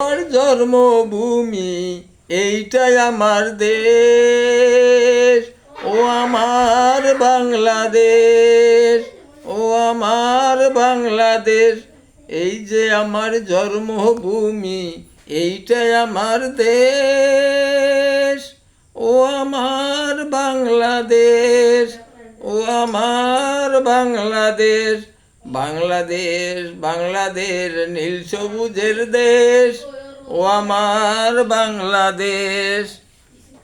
আমার জন্মভূমি, এইটাই আমার দেশ। ও আমার বাংলাদেশ, ও আমার বাংলাদেশ। এই যে আমার জন্মভূমি, এইটাই আমার দেশ। ও আমার বাংলাদেশ, ও আমার বাংলাদেশ। বাংলাদেশ বাংলাদেশ, নীল সবুজের দেশ। ও আমার বাংলাদেশ।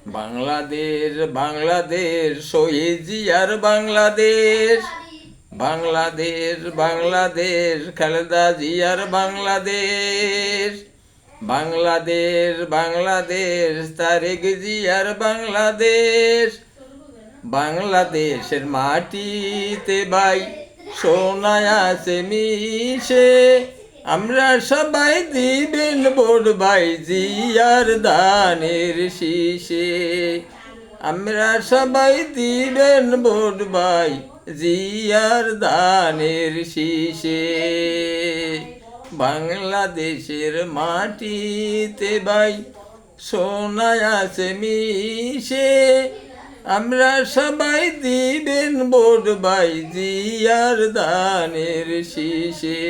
বাংলাদেশ বাংলাদেশ, শহীদ জিয়ার বাংলাদেশ। বাংলাদেশ বাংলাদেশ, খালেদা জিয়ার বাংলাদেশ। বাংলাদেশ বাংলাদেশ, তারেক জিয়ার বাংলাদেশ। বাংলাদেশের মাটিতে ভাই আছে মিশে, আমরা সবাই দিবেন বোর ভাই জিয়ার দানের শীষে। আমরা সবাই দিবেন বোর ভাই জিয়ার দানের শীষে। বাংলাদেশের মাটিতে ভাই সোনায় আছে মিশে আমরা সবাই দিবেন বোর্ড বাই জিয়ার দানের শীষে।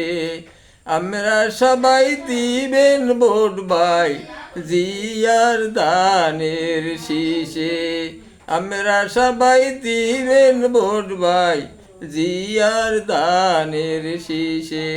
আমরা সবাই দিবেন বোর্ড বাই জিয়ার দানের শীষে। আমরা সবাই দিবেন বোর্ড বাই জিয়ার দানের শীষে।